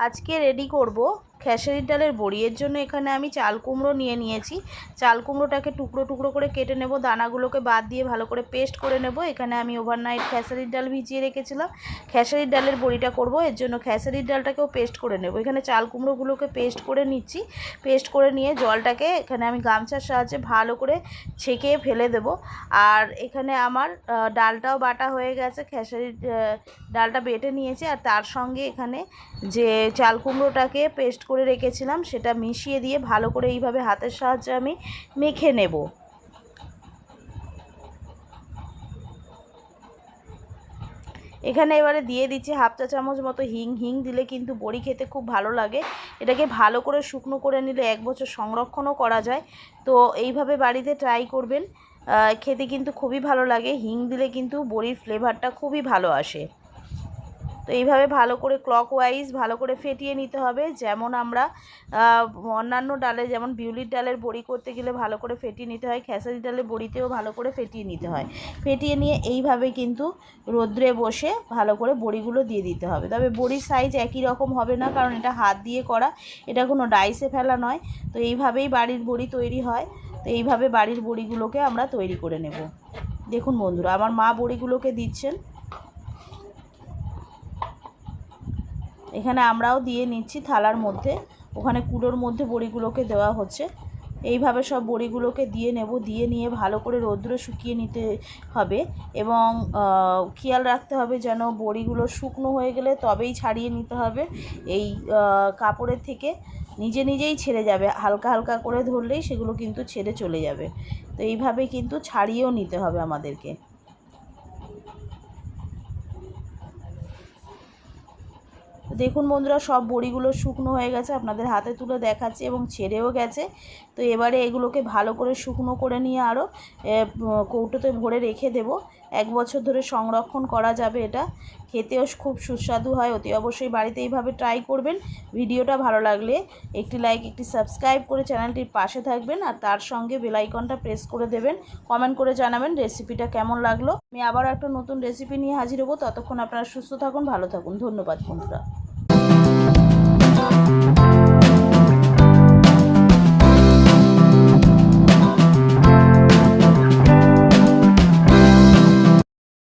আজকে রেডি করব খেসারির ডালের বড়ি। এর জন্য এখানে আমি চাল কুমড়ো নিয়ে নিয়েছি। চাল কুমড়োটাকে টুকরো টুকরো করে কেটে নেব। দানাগুলোকে বাদ দিয়ে ভালো করে পেস্ট করে নেব। এখানে আমি ওভারনাইট খেসারির ডাল ভিজিয়ে রেখেছিলাম। খেসারির ডালের বড়িটা করব। এর জন্য খেসারির ডালটাকেও পেস্ট করে নেব। এখানে চাল কুমড়োগুলোকে পেস্ট করে নিচ্ছি। পেস্ট করে নিয়ে জলটাকে এখানে আমি গামছার সাহায্যে ভালো করে ছেঁকে ফেলে দেব। আর এখানে আমার ডালটাও বাটা হয়ে গেছে। খেসারির ডালটা বেটে নিয়েছি। আর তার সঙ্গে এখানে যে চাল কুমড়োটাকে পেস্ট করে রেখেছিলাম, সেটা মিশিয়ে দিয়ে ভালো করে এইভাবে হাতের সাহায্যে আমি মেখে নেব। এখানে এবারে দিয়ে দিচ্ছি হাফ চা চামচ মতো হিং। হিং দিলে কিন্তু বড়ি খেতে খুব ভালো লাগে। এটাকে ভালো করে শুকনো করে নিলে এক বছর সংরক্ষণও করা যায়। তো এইভাবে বাড়িতে ট্রাই করবেন। খেতে কিন্তু খুবই ভালো লাগে। হিং দিলে কিন্তু বড়ির ফ্লেভারটা খুবই ভালো আসে। এইভাবে ভালো করে ক্লকওয়াইজ ভালো করে ফেটিয়ে নিতে হবে। যেমন আমরা অন্যান্য ডালে যেমন বিউলির ডালের বড়ি করতে গেলে ভালো করে ফেটিয়ে নিতে হয় খেসারি ডালের বড়িতেও ভালো করে ফেটিয়ে নিতে হয়। ফেটিয়ে নিয়ে এইভাবে কিন্তু রোদ্রে বসে ভালো করে বড়িগুলো দিয়ে দিতে হবে। তবে বড়ির সাইজ একই রকম হবে না, কারণ এটা হাত দিয়ে করা, এটা কোনো ডাইসে ফেলা নয়। তো এইভাবেই বাড়ির বড়ি তৈরি হয়। তো এইভাবে বাড়ির বড়িগুলোকে আমরা তৈরি করে নেব। দেখুন বন্ধুরা, আমার মা বড়িগুলোকে দিচ্ছেন। এখানে আমরাও দিয়ে নিচ্ছি থালার মধ্যে। ওখানে কুলোর মধ্যে বড়িগুলোকে দেওয়া হচ্ছে। এইভাবে সব বড়িগুলোকে দিয়ে নেব, দিয়ে নিয়ে ভালো করে রৌদ্র শুকিয়ে নিতে হবে এবং খেয়াল রাখতে হবে যেন বড়িগুলো শুকনো হয়ে গেলে তবেই ছাড়িয়ে নিতে হবে। এই কাপড়ের থেকে নিজে নিজেই ছেড়ে যাবে। হালকা হালকা করে ধরলেই সেগুলো কিন্তু ছেড়ে চলে যাবে। তো এইভাবে কিন্তু ছাড়িয়েও নিতে হবে আমাদেরকে। দেখুন বন্ধুরা, সব বড়িগুলো শুকনো হয়ে গেছে, আপনাদের হাতে তুলে দেখাচ্ছি এবং ছেড়েও গেছে। তো এবারে এগুলোকে ভালো করে শুকনো করে নিয়ে আরও কৌটোতে ভরে রেখে দেব। এক বছর ধরে সংরক্ষণ করা যাবে এটা। খেতেও খুব সুস্বাদু হয়, অতি অবশ্যই বাড়িতে এইভাবে ট্রাই করবেন। ভিডিওটা ভালো লাগলে একটি লাইক, একটি সাবস্ক্রাইব করে চ্যানেলটির পাশে থাকবেন আর তার সঙ্গে বেলাইকনটা প্রেস করে দেবেন। কমেন্ট করে জানাবেন রেসিপিটা কেমন লাগল। আমি আবার একটা নতুন রেসিপি নিয়ে হাজির হব। ততক্ষণ আপনারা সুস্থ থাকুন, ভালো থাকুন। ধন্যবাদ বন্ধুরা।